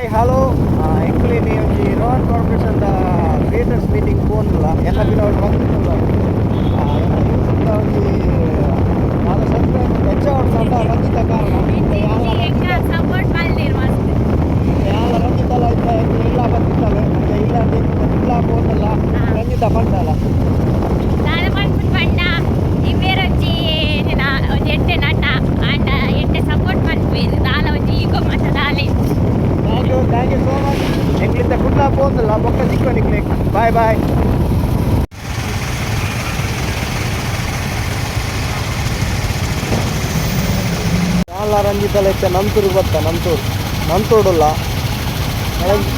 Hi hello ಎಂಕ್ಲಿ ನೀವು ಈ ರೋಹನ್ ಕಾರ್ಪೊರೇಷನ್ ಕ್ರಿಯೇಟರ್ಸ್ ಮೀಟಿಂಗ್ ಫೋನ್ಲ ಎಲ್ಲ ಬಿಡ ಅವ್ರು ಬಂದಿಲ್ಲ ನಾಲ್ಕು ಸಬ್ಸ್ಕ್ರೈಬ್ ಹೆಚ್ಚ ಅವ್ರು ಬಂದಿದ್ದ ಕಾರಣ ಸಪೋರ್ಟ್ ಬಂದಿದ್ದಲ್ಲ ಇಲ್ಲ ಇಲ್ಲ ಬಂದಿದ್ದಾವೆ ಇಲ್ಲ ಇಲ್ಲ ಫೋನಲ್ಲ ರಂಜಿತ ಬಂದಲ್ಲ ಇತ್ತ ನಂತೂರು ಬತ್ತ ನಂತೂರು. ನಂತೂಡುಲ್ಲ ನನಗೆ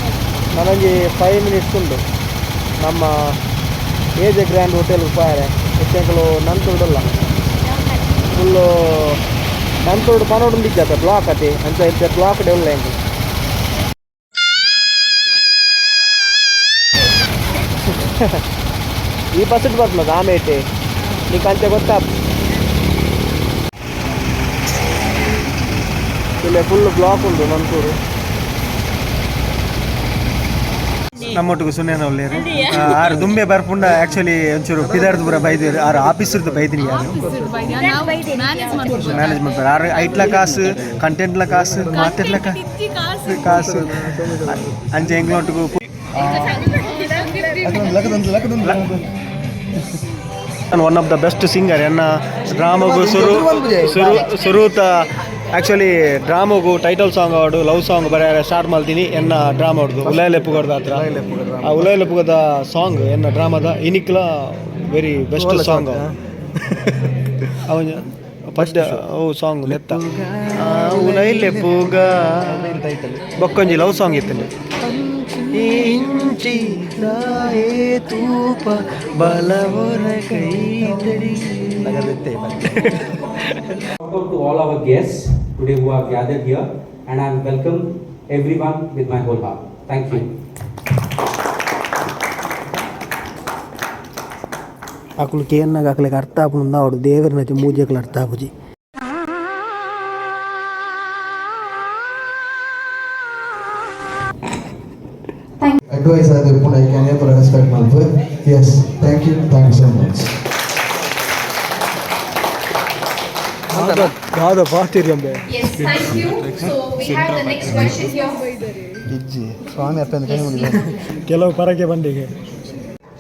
ನನಗೆ ಫೈವ್ ಮಿನಿಟ್ಸ್ ಉಂಟು. ನಮ್ಮ ಏಜ್ ಗ್ರ್ಯಾಂಡ್ ಹೋಟೆಲ್ ಉಪಾಯರೆ ಹೆಚ್ಚೆಂಕಲು ನಂತೂಡುಲ್ಲ ಫುಲ್ಲು ನಂತೂಡು ಪನೋಡು ಬಿದ್ದತೆ ಬ್ಲಾಕ್ ಅತಿ ಅಂತ ಇದ್ದ ಬ್ಲಾಕ್ ಡೆವಲ್ ಹೆಂಗೆ? ಈ ಬಸ್ಸಿಟ್ ಬರ್ತದ, ಆಮೇಟೆ. ನೀ ಕಂತೆ ಗೊತ್ತಾ? ಇಲ್ಲಿ ಫುಲ್ ಬ್ಲಾಕ್ ಉಂಟು ಮಂತೂರು ನಮ್ಮೊಟ್ಟಿಗೆ ಸುನೇ ಒಳ್ಳೆಯರು ಆರು ದುಂಬೆ ಬರ್ಪುಂಡ ಆ್ಯಕ್ಚುಲಿ ಒಂಚೂರು ಪಿದಾರ್ದು ಪೂರ ಬೈದಿರು ಆರು ಆಫೀಸರ್ದು ಬೈದಿರಿ ಯಾರು ಮ್ಯಾನೇಜ್ಮೆಂಟ್ ಮಾಡ್ತಾರೆ ಆರು ಐಟ್ಲ ಕಾಸು ಕಂಟೆಂಟ್ಲ ಕಾಸು ಮಾತೆಟ್ಲ ಕಾಸು. ಕಾಸು. ಅಂಚೆ ಎಂಗ್ಲೊಟ್ಟಿಗೂ one of the best singer ಎನ್ನ ಡ್ರಾಮಗು ಸುರು ಸುರು ಸುರುತ ಆ್ಯಕ್ಚುಲಿ ಡ್ರಾಮಗು ಟೈಟಲ್ ಸಾಂಗ್ ಹಾಡು ಲವ್ ಸಾಂಗ್ ಬರ ಸ್ಟಾರ್ಟ್ ಮಾಡ್ತೀನಿ. ಎನ್ನ ಡ್ರಾಮಾ ಹೊಡ್ದು ಉಲಯ ಲೆಪ್ಪುಗಡ್ದ ಹತ್ರ. ಆ ಉಲಯ ಲೆಪ್ಪುಗದ ಸಾಂಗ್ ಎನ್ನ ಡ್ರಾಮದ ಇನಿಕ್ಲ ವೆರಿ ಬೆಸ್ಟ್ ಸಾಂಗ್ ಅವನ ಫಸ್ಟ್ ಅವು ಸಾಂಗ್ ನೆತ್ತ. ಉಲೈ ಲೆಪ್ಪುಗ ಬೊಕ್ಕೊಂಜಿ ಲವ್ ಸಾಂಗ್ ಇತ್ತು ಇಂಚಿ ರಾಯೇ ತೂಪ ಬಲವರ ಕೈ ತಡಿ. Welcome to all our guests. today who are gathered here, and I welcome everyone with my whole heart. Thank you. ಅಕ್ಲಿಗೆ ಏನಾಗ ಅಕ್ಲಿಗೆ ಅರ್ಥ ಆಪುಂದ ಅವಡು ದೇವರನ ಮೂಜೆಗಳು ಅರ್ಥ ಆಪುಜಿ advice ಅದು ಪುನಃ I can never respect Malpur. Yes, thank you, thank you so much. ಸ್ವಾಮಿ ಅಪ್ಪ ಕೆಲವು ಪರಕ್ಕೆ ಬಂದಿಗೆ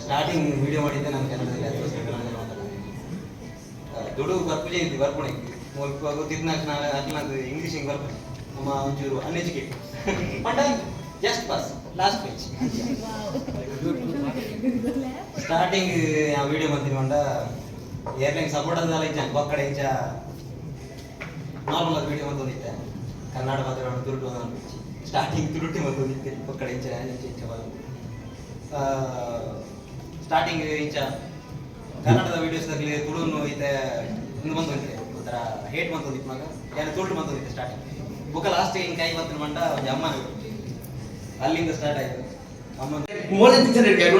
starting video ಮಾಡಿದ್ದೆ ಕನ್ನಡದಲ್ಲಿ ಅದು ಕನ್ನಡ ದುಡು ಬರ್ಪುಜೆ ಇದ್ದು ಬರ್ಪುಣೆ. ಮುಲ್ಪ ಗೊತ್ತಿದ್ನಾಗ ನಾಳೆ ಅಟ್ನಾದು ಇಂಗ್ಲೀಷ್ ಹಿಂಗೆ ಬರ್ಪುಣೆ. ನಮ್ಮ ಒಂಚೂರು uneducated but just pass last page starting ಆ ವಿಡಿಯೋ ಮಾಡ್ತೀನಿ ಮಂಡ ಏರ್ಲೈನ್ ಸಪೋರ್ಟ್ ಅಂದ್ರೆ ಇಂಚ ಬಕ್ಕಡೆ ಇಂಚ ನಾರ್ಮಲ್ ಆದ ವಿಡಿಯೋ ಬಂದೊಂದಿತ್ತೆ ಕನ್ನಡ ಮಾತಾಡೋಣ ತುರುಟು ಸ್ಟಾರ್ಟಿಂಗ್ ತುರುಟಿ ಬಂದೊಂದಿತ್ತೆ ಇಪ್ಪ ಕಡೆ ಇಂಚ ಇಂಚ ಇಂಚ ಸ್ಟಾರ್ಟಿಂಗ್ ಇಂಚ ಕನ್ನಡದ ವಿಡಿಯೋಸ್ದಾಗಲಿ ತುಳುನು ಐತೆ ಇನ್ನು ಬಂದೊಂದಿತ್ತೆ ಒಂಥರ ಹೇಟ್ ಬಂದೊಂದಿತ್ತು ಮಗ ಯಾರು ತುರುಟು ಬಂದೊಂದಿತ್ತೆ ಸ್ಟಾರ್ಟಿಂಗ್ ಬುಕ್ಕ ಲಾಸ್ಟಿಗೆ ಹಿಂಗೆ ಕೈ ಬಂತು ಮಂಡ ಅಮ್ಮ ಅಲ್ಲಿಂದ ಸ್ಟಾರ್ಟ್ ಆಯಿತು. ಅಮ್ಮನ ಮೋಲ ಜನರಿಗೆ I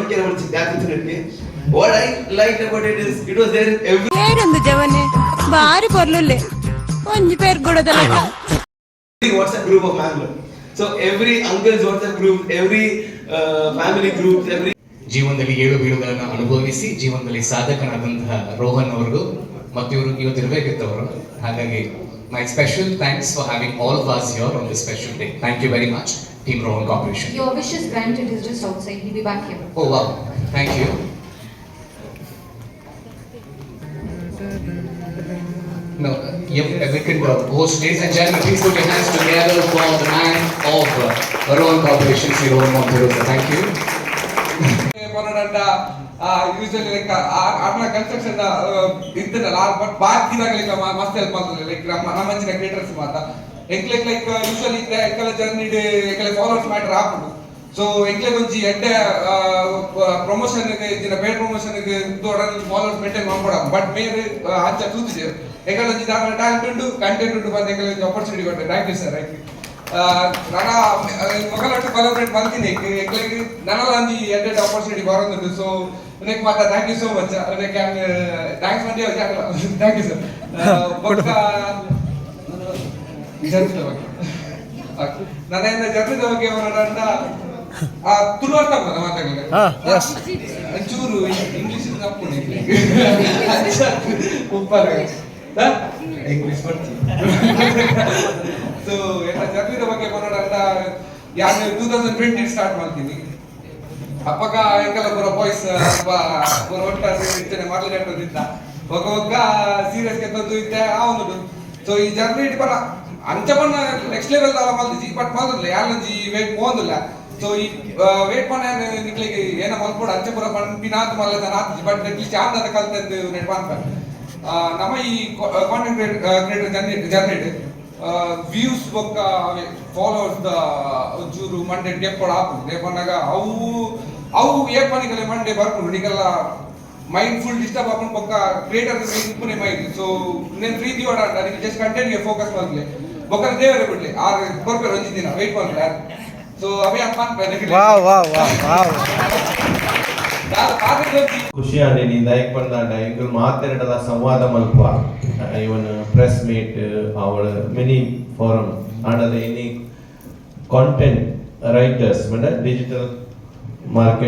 it is it was there every ಜವನೆ ಬಾರಿ ಕೊರ್ಲುಲ್ಲೇ. அஞ்சு பேர் கூட WhatsApp group of Mangalore so every uncles WhatsApp group every family group every ಜೀವನದಲ್ಲಿ ಏಳು ಬೀಳುಗಳನ್ನು ಅನುಭವಿಸಿ ಜೀವನದಲ್ಲಿ ಸಾಧಕನಾದಂತಹ ರೋಹನ್ ಅವ್ರಿಗೂ ಮತ್ತು ಇವರು ಇವತ್ತು ಇರಬೇಕಿತ್ತವರು ಹಾಗಾಗಿ my special thanks for having all of us your on the special day thank you very much team Rohan corporation your wish is granted is just outside he be back here oh wow thank you No, yep, host, ladies and gentlemen, please put your hands together for the man of uh, Rohan Corporation, Sri Rohan Monterosa. Thank you. ಕೊನಡಂಡ usually like ಆರ್ನ construction ಇರ್ತದಲ್ಲ but ಬಾಕಿದಾಗ like ಮಸ್ತ್ help ಆಗ್ತದೆ like ನಮ್ಮ ನಮ್ಮಂಚಿನ creators ಮಾತ್ರ ಎಂಕ್ಲೆಕ್ ಲೈಕ್ ಯೂಶಲಿ ಎಕ್ಕಲ ಜರ್ನಿ ಎಕ್ಕಲ ಫಾಲೋವರ್ಸ್ ಮ್ಯಾಟರ್ ಹಾಕೊಂಡು ಸೊ ಎಂಕ್ಲೆಗ್ ಒಂಜಿ ಎಡ್ಡೆ ಪ್ರಮೋಷನ್ ಇದ್ದಿನ ಪೇಡ್ ಪ್ರಮೋಷನ್ ದೊಡ್ಡ ಫಾಲೋವರ್ಸ್ ಮೇಂಟೈನ್ ಮಾಡ್ಕೊಡ ಬಟ್ ಮೇರೆ ಅಂಚ ತೂತಿದೆ ಎಂಕಲ ಒಂಜಿ ದಾಖಲೆ ಟ್ಯಾಲೆಂಟ್ ಉಂಟು ಕಂಟೆಂಟ್ ಉಂಟು ಬಂದು ಎಂಕಲ ಒಂಜಿ ಆಪರ್ಚುನಿಟಿ ಕೊಟ್ಟೆ thank you sir thank you ನನ್ನ ಮಗಳೊಟ್ಟು ಕೊಲಾಬ್ರೇಟ್ ಮಾಡ್ತೀನಿ ಎಕ್ಲೆಗ್ ನನಗ ಒಂಜಿ ಎಡ್ಡೆಡ್ ಆಪರ್ಚುನಿಟಿ ಬರೋದು ಸೊ ನೆಕ್ ಮಾತ ಥ್ಯಾಂಕ್ ಯು ಸೋ ಮಚ್ ನೆಕ್ ಥ್ಯಾಂಕ್ಸ್ ಮಾಡಿ ಥ್ಯಾಂಕ್ ಯು ಸರ್ ಬೊಕ್ಕ ಜರ್ಸ್ ಬಗ್ಗೆ ನನ್ನ ಜರ್ನಿದ ಬಗ್ಗೆ ಅವರಂತ ಆ ತುಳು ಅರ್ಥ ಹಾ, yes. ಚೂರು ಇಂಗ್ಲಿಷ್ ಉಪ್ಪರ ಇಂಗ್ಲಿಷ್ ಬರ್ತೀನಿ ಸೊ ಎಲ್ಲ ಜರ್ನಿದ ಬಗ್ಗೆ ಬರೋದಂತ ಯಾರು ಟೂ ತೌಸಂಡ್ ಟ್ವೆಂಟಿ ಸ್ಟಾರ್ಟ್ ಮಾಡ್ತೀನಿ. ಅಪ್ಪಗ ಎಂಕಲ ಬರೋ ಬಾಯ್ಸ್ ಪುರ ಒಟ್ಟಾರೆ ಇರ್ತೇನೆ ಕಟ್ಟೋದಿದ್ದ ಒಗ ಒಗ್ಗ ಸೀರಿಯಸ್ಗೆ ತಂದು ಇದ್ದೆ ಒಂದು ಸೊ ಈ ಜರ್ನಿ ಬರ ಅಂಚ ಬಣ್ಣ ನೆಕ್ಸ್ಟ್ ಲೆವೆಲ್ ಅಲ್ಲ ಮಲ್ದಿ ಬಟ್ ಯಾರು ಜಿ ವೇಟ್ ಹೋದಿಲ್ಲ ಸೊ ಈ ವೇಟ್ ಪಣ ನಿಕ್ಲಿಗೆ ಏನ ಮಲ್ಪೋಡ ಅಂಚೆ ಪುರ ಪಂಪಿನಾತ್ ಮಲ್ಲದ ನಾತ್ ಬಟ್ ಅಟ್ಲೀಸ್ಟ್ ಆಂದದ ಕಲ್ತದ್ದು ನೆಟ್ ಪಾನ್ಪ ನಮ್ಮ ಈ content creator generate generate views ಬೊಕ್ಕ ಫಾಲೋವರ್ಸ್ ದ, ಒಂಚೂರು ಮಂಡೆ ಡೆಪ್ಪಡ ಹಾಕುದು ದೇಪನ್ನಾಗ ಅವು ಅವು ಏಪನಿಗಲೆ ಮಂಡೆ ಬರ್ಕೊಂಡು ನಿಗೆಲ್ಲ ಮೈಂಡ್ ಫುಲ್ ಡಿಸ್ಟರ್ಬ್ ಹಾಕೊಂಡು ಬೊಕ್ಕ ಕ್ರಿಯೇಟರ್ ಇಪ್ಪನೇ ಮೈಂಡ್ ಸೊ ಫ್ರೀ ದಿವಡ ಅದಕ್ಕೆ ಜಸ್ಟ್ ಕಂಟೆಂಟ್ಗೆ ಫೋಕಸ್ ಮಾಡಲಿ. ಬೊಕ್ಕ ದೇವರೇ ಬಿಡ್ಲಿ. ಆರು, ಬರ್ಬೇಕು ಒಂಜಿ ದಿನ. ವೆಯ್ಟ್ ಮಾಡ್ಲಿ ಸೊ ಅವೇ ಅಪ್ಪ ವಾವ್ ವಾವ್ ವಾವ್ ವಾವ್ ಖುಷಿ ಆಂಡೇನಿ ದಯಕ್ ಬಂದಾಂಡ ಎಂಕಲ್ ಮಾತಾಡಲ ಸಂವಾದ ಮಲ್ಪ ಇವನ್ ಪ್ರೆಸ್ ಮೀಟ್ ಅವಳ mini forum any content writers ಮಂಡ digital what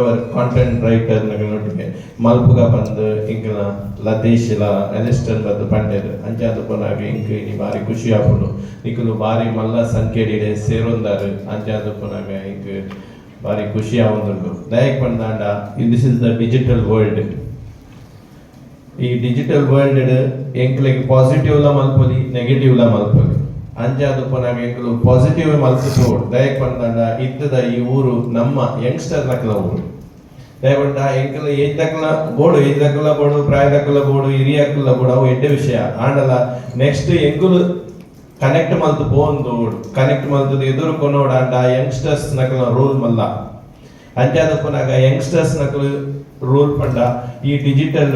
ever content writer ನೊಟ್ಟಿಗೆ ಮಲ್ಪುಗ ಪಂದ್ ಇಂಕಲ ಲತೇಶ್ ಲ ಎಲಿಸ್ಟನ್ ಬಂದು ಪಂಡೆರ್ ಅಂಚಾದ ಪುನಾಗ ಎಂಕ್ ಇನಿ ಬಾರಿ ಖುಷಿ ಆಪುಂಡು ನಿಕುಲು ಬಾರಿ ಮಲ್ಲ ಸಂಖ್ಯೆಡಿಡೆ ಸೇರೊಂದಾರು ಅಂಚಾದ ಪುನಾಗ ಎಂಕ್ ಬಾರಿ ಖುಷಿ ಆವೊಂದುಂಡು ದಯಕ್ ಪಂದಾಂಡ this is the digital world ಈ ಡಿಜಿಟಲ್ ವರ್ಲ್ಡ್ ಎಂಕ್ಲೆಗ್ ಪಾಸಿಟಿವ್ ಲ ಮಲ್ಪೊಲಿ ನೆಗೆಟಿವ್ ಲ ಮಲ್ಪೊಲಿ. ಅಂಚಾದು ಪುನಃ ಎಂಕ್ಲು ಪಾಸಿಟಿವ್ ಮಲ್ಪೋಡು ದಯಕ್ ಪಂದಾಂಡ ಇದ್ದದ ಈ ಊರು ನಮ್ಮ ಯಂಗ್ಸ್ಟರ್ ನಕಲ ಊರು. ದಯಪಂಡ ಎಂಕಲ ಏಜ್ ದಕ್ಕಲ ಬೋಡು ಏಜ್ ದಕ್ಕಲ ಬೋಡು ಪ್ರಾಯ ದಕ್ಕಲ ಬೋಡು ಹಿರಿಯ ದಕ್ಕಲ ಬೋಡು ಅವು ಎಡ್ಡೆ ವಿಷಯ. ಆಂಡಲ ನೆಕ್ಸ್ಟ್ ಎಂಕುಲು ಕನೆಕ್ಟ್ ಮಲ್ತು ಬೋಂದು ಕನೆಕ್ಟ್ ಮಲ್ತದ ಎದುರು ಕೊನೋಡ ಅಂಡ ಯಂಗ್ಸ್ಟರ್ಸ್ ನಕಲ ರೋಲ್ ಮಲ್ಲ. ಅಂಚಾದ ಪುನಗ ಯಂಗ್ಸ್ಟರ್ಸ್ ನಕಲ ರೂಲ್ ಪಂಡ ಈ ಡಿಜಿಟಲ್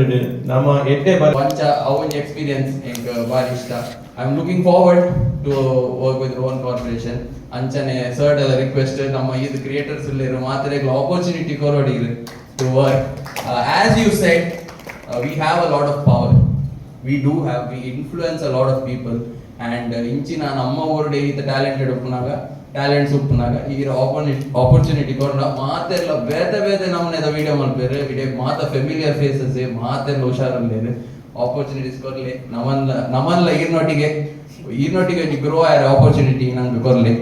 ನಮ್ಮ ಎಡ್ಡೆ ಬಂಚ ಅವನ್ ಎಕ್ಸ್ಪೀರಿಯನ್ಸ್ ಎಂಕ್ ಬಾರಿ ಇಷ್ಟ? I am looking forward to work with own corporation ಅಂಚನೆ ಸರ್ಡ್ ರಿಕ್ವೆಸ್ಟ್ ನಮ್ಮ ಇದು ಕ್ರಿಯೇಟರ್ಸ್ ಇಲ್ಲಿರೋ ಮಾತ್ರ opportunity ಕೊರೋಡಿರು to work as you said we have a lot of power we do have we influence a lot of people and ಇಂಚಿನ ನಮ್ಮ Oord ಈತ talented ಉಪ್ಪುನಾಗ talents ಉಪ್ಪುನಾಗ ಈಗ ಆಪರ್ಚುನಿಟಿ ಕೊಡ ಮಾತೆಲ್ಲ ಬೇತೆ ಬೇತೆ ನಮ್ಮನೆದ ವಿಡಿಯೋ ಮಾಡ್ಬೇರೆ ವಿಡಿಯೋ ಮಾತ ಫೆಮಿಲಿಯರ್ ಫೇಸಸ್ ಮಾತೆಲ್ಲ ಹುಷಾರಲ್ಲೇರು ಆಪರ್ಚುನಿಟೀಸ್ ಕೊರ್ಲಿ ನಮ್ಮನ್ನ ನಮ್ಮಲ್ಲ ಈರ್ನೊಟ್ಟಿಗೆ ಈರ್ನೊಟ್ಟಿಗೆ ಗ್ರೋ ಆಯ್ರ ಆಪರ್ಚುನಿಟಿ ನಂಗೆ ಕೊರ್ಲಿ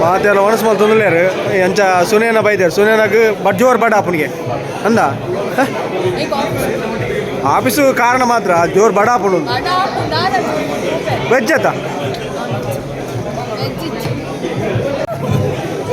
ಮಾತೆಲ್ಲ ಒಣಸ್ ಮಲ್ ತೊಂದಲೇರು ಎಂಚ ಸುನೇನ ಬೈದೇರು ಸುನೇನಾಗ ಬಡ್ ಜೋರ್ ಬಡ ಅಪ್ಪನಿಗೆ. ಅಂದ? ಆಫೀಸು ಕಾರಣ ಮಾತ್ರ ಜೋರ್ ಬಡ ಅಪ್ಪನು ವೆಜ್ ಏ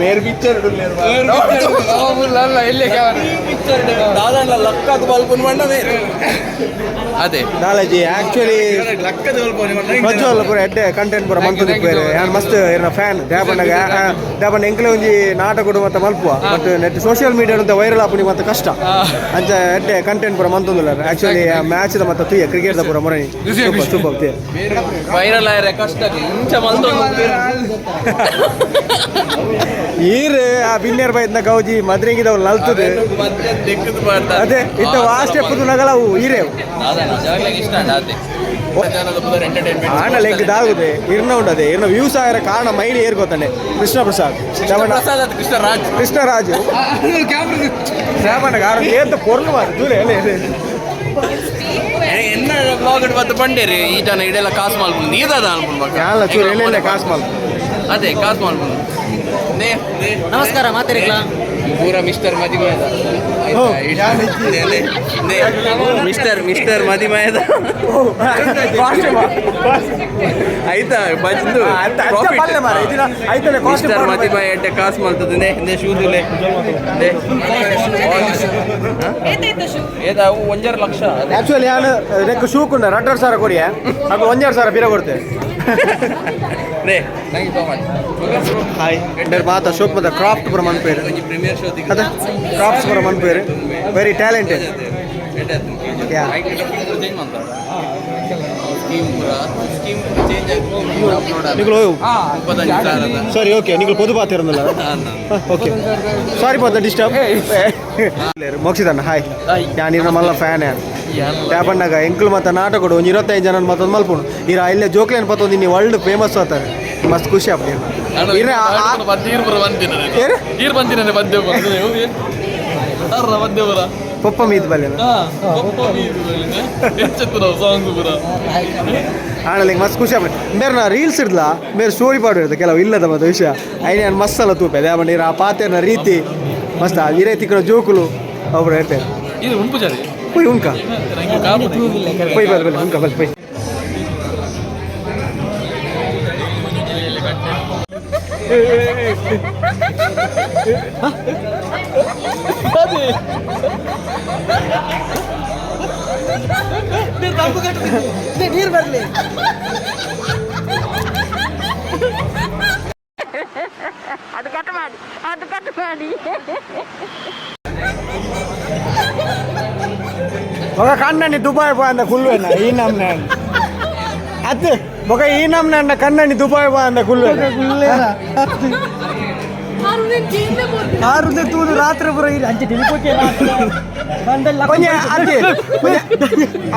ಮೇರ್ ಪಿಕ್ಚರ್ ಅದೇ ನಾಲೆಜಿ ಆಕ್ಚುಲಿ ಪ್ರಜ್ವಲ್ ಪೂರ ಎಡ್ಡೆ ಕಂಟೆಂಟ್ ಪೂರ ಮಂತುದು ಬೇರೆ ಯಾನ್ ಮಸ್ತ್ ಇರ್ನ ಫ್ಯಾನ್ ದ್ಯಾಪಣ್ಣಗ ದ್ಯಾಪಣ್ಣ ಎಂಕ್ಲೆ ಒಂಜಿ ನಾಟಕ ಮತ್ತೆ ಮಲ್ಪುವ ಬಟ್ ನೆಟ್ ಸೋಷಿಯಲ್ ಮೀಡಿಯಾ ಅಂತ ವೈರಲ್ ಆಪುನಿ ಮತ್ತೆ ಕಷ್ಟ ಅಂಚ ಎಡ್ಡೆ ಕಂಟೆಂಟ್ ಪೂರ ಮಂತೊಂದುಲ್ಲ ಆಕ್ಚುಲಿ ಮ್ಯಾಚ್ ದ ಮತ್ತೆ ತುಯ್ಯ ಕ್ರಿಕೆಟ್ ದ ಪೂರ ಮೊರನಿ ಸೂಪರ್ ಸೂಪರ್ ತುಯ್ಯ ವೈರಲ್ ಆಯ್ರೆ ಕಷ್ಟ ಇಂಚ ಈರ್ ಆ ಬಿನ್ನೇರ್ ಬೈದ್ನ ಗೌಜಿ ಮದ್ರೆಗಿದವ್ ನಲ್ತದೆ. ಅದೇ ಇತ್ತ ವಾಸ್ಟ್ ಎಪ್ಪದು ನಗಲ ಅವು ಈರೇ ಆಂಡ ಲೆಗ್ ದಾಗುದೆ ಇರ್ನ ಉಂಡದೆ ಇರ್ನ ವ್ಯೂಸ್ ಆಗಿರೋ ಕಾರಣ ಮೈಲಿ ಏರ್ ಗೊತ್ತಾನೆ ಕೃಷ್ಣ ಪ್ರಸಾದ್ ಕೃಷ್ಣ ಕೃಷ್ಣರಾಜ್. ಕೃಷ್ಣರಾಜು. ಶ್ರಾವಣ ಕಾರಣ ಏಂತ ಪೊರ್ಲು ಮಾರು ದೂರ ಬಂಡೇರಿ ಈ ಜನ ಇಡೆಲ್ಲ ಕಾಸು ಮಾಡ್ಕೊಂಡು ನೀದದ ಅನ್ಕೊಂಡು ಯಾನ್ಲ ಚೂರು ಎಲೆ ಎಲೆ ಕಾಸು ಮಾಲ್ ಅದೇ ಕಾಸು ಮಾಡ್ಕೊಂಡು ನಮಸ್ಕಾರ ಮಾತಾಡಿಲ್ಲ ಪೂರ ಮಿಸ್ಟರ್ ಮದಿಮಯದ. ಮಿಸ್ಟರ್ ಮಿಸ್ಟರ್ ಮದಿಮಯದ. ಆಯ್ತಾ? ಬಂದು ಮಿಸ್ಟರ್ ಮದಿಮಯ ಎಡ್ಡೆ ಕಾಸ್ ಮಾಡ್ತದೆ ನೇ ನೇ ಶೂದುಲೆ ನೇ ಏದ ಅವು ಒಂಜರ ಲಕ್ಷ. ಆಕ್ಚುಲಿ ನಾನು ನೆಕ್ ಶೂ ಕುಂಡ ರಟ್ಟರ್ ಸಾರ ಕೊಡಿಯ? ಅದು ಒಂಜರ್ ಸಾರ ಬೀರ ಕೊಡ್ತೆ. ನೇ thank you so much hi ಎಂಡರ್ ಮಾತ ಶೋಕ್ ಮತ ಕ್ರಾಫ್ಟ್ ಪುರ ಮನ್ಪೇರು ಒಂಜಿ ಪ್ರೀಮಿಯರ್ ಶೋ ಅದೇ ಕ್ರಾಫ್ಟ್ಸ್ ಪುರ ಮನ್ಪೇರು ವೆರಿ ಟ್ಯಾಲೆಂಟೆಡ್ ಯಾ ಚೇಂಜ್ ಮಾಡ್ತಾರೆ ಸ್ಕೀಮ್ ಪೂರ ಸ್ಕೀಮ್ ಚೇಂಜ್ ಆಗಿ ನಿಗಳು ಮುಪ್ಪತ್ತಂಜು ಸಾವಿರದ ಸರಿ ಓಕೆ ನಿಗಳು పొదు పాతిరుందల ఓకే సారీ పోతా డిస్టర్బ్ ಮೋಕ್ಷಿತಣ್ಣ ಹಾಯ್ ನಾನು ಇರೋ ಮಲ್ಲ ಫ್ಯಾನ್ ಯಾಪಣ್ಣಗ ಎಂಕ್ಲು ಮತ್ತು ನಾಟಕಡು ಒಂದು ಇರುವತ್ತೈದು ಜನ ಮತ್ತೊಂದು ಮಲ್ಪುಣು ಇರ ಇಲ್ಲೇ ಜೋಕ್ಲೇನ್ ಪತ್ತೊಂದು ಇನ್ನಿ ವರ್ಲ್ಡ್ ಫೇಮಸ್ ಆತಾರೆ ಮಸ್ತ್ ಖುಷಿ ಆಗ್ತದೆ ಪಪ್ಪ ಮೀದ್ ಬಲ್ಲೆ ಆಣಲ್ಲಿ ಮಸ್ತ್ ಖುಷಿ ಆಗ್ತದೆ ಬೇರೆ ನಾ ರೀಲ್ಸ್ ಇಡ್ಲಾ ಬೇರೆ ಸ್ಟೋರಿ ಪಾಡು ಇರ್ತದೆ ಕೆಲವು ಇಲ್ಲದ ಮತ್ತು ವಿಷಯ. ಐನೇ ನಾನು ಮಸ್ತ್ ಅಲ್ಲ ತೂಪೆ ಇರ ಆ ಪಾತೆನ ರೀತಿ. ಮಸ್ತ್ ಇರೇ ಕೂಡ ಜೋಕುಲು ಒಬ್ರು ಹೇಳ್ತಾರೆ. ಇದು ಉಂಪು ಜಾರಿ ಪೊಯ್ ಬಲ್ ಬಲ್ ಉಂಕ ಬಲ್ ಪೊಯ್ ನೀರು ಬರಲಿ ಅದು ಕಟ್ ಮಾಡಿ ಅದು ಕಟ್ ಮಾಡಿ. ఒక కన్నని దుబాయ్ పోయింద కుల్వేన ఈ నమ్నే అదే ఒక ఈ నమ్నే అన్న కన్నని దుబాయ్ పోయింద కుల్వేన ಆರುದೆ ತೂದು ರಾತ್ರಿ ಪುರ ಇಲ್ಲಿ ಅಂಚೆ ತಿಳಿಕೋಕೆ ಕೊಂಚ ಅದೇ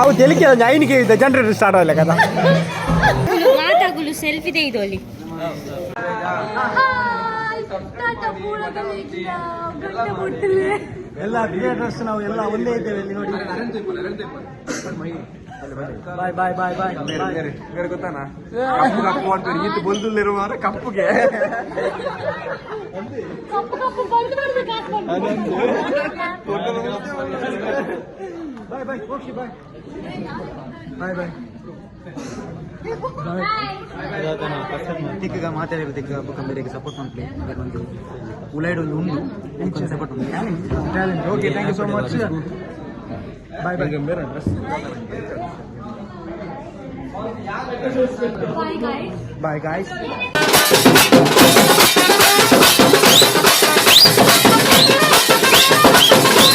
ಅವು ತೆಲಿಕೆ ಒಂದು ಐನಿಗೆ ಇದೆ ಜನರೇಟರ್ ಸ್ಟಾರ್ಟ್ ಆಗಲ್ಲ కదా ಮಾತಾಗುಲು ಸೆಲ್ಫಿ ತೆಗೆದೋಲಿ ಎಲ್ಲ ಥಿಯೇಟರ್ಸ್ ನಾವು ಎಲ್ಲ ಒಂದೇ ಇದ್ದೇವೆ ಇಲ್ಲಿ ನೋಡಿ ಬಾಯ್ ಬಾಯ್ ಬಾಯ್ ಬಾಯ್ ಬೇರೆ ಗೊತ್ತಾನ ಕಪ್ಪು ಅಂತಾರೆ ಈತ ಬೊಲ್ದಲ್ಲಿರುವ ಕಪ್ಪುಗೆ ಬಾಯ್ ಬಾಯ್ ಓಕೆ ಬಾಯ್ ಬಾಯ್ ಬಾಯ್ ತಿಕ್ಕಗ ಮಾತಾಡಿರೋ ತಿಕ್ಕ ಕಂಬರಿಗೆ ಸಪೋರ್ಟ್ ಮಾಡ್ಲಿ ಒಂದು ಉಲೈಡ್ ಒಂದು ಉಂಡು కొంచెం ಸಪೋರ್ಟ್ ಮಾಡ್ಲಿ talent okay thank you so much bye bye bye guys Bye guys.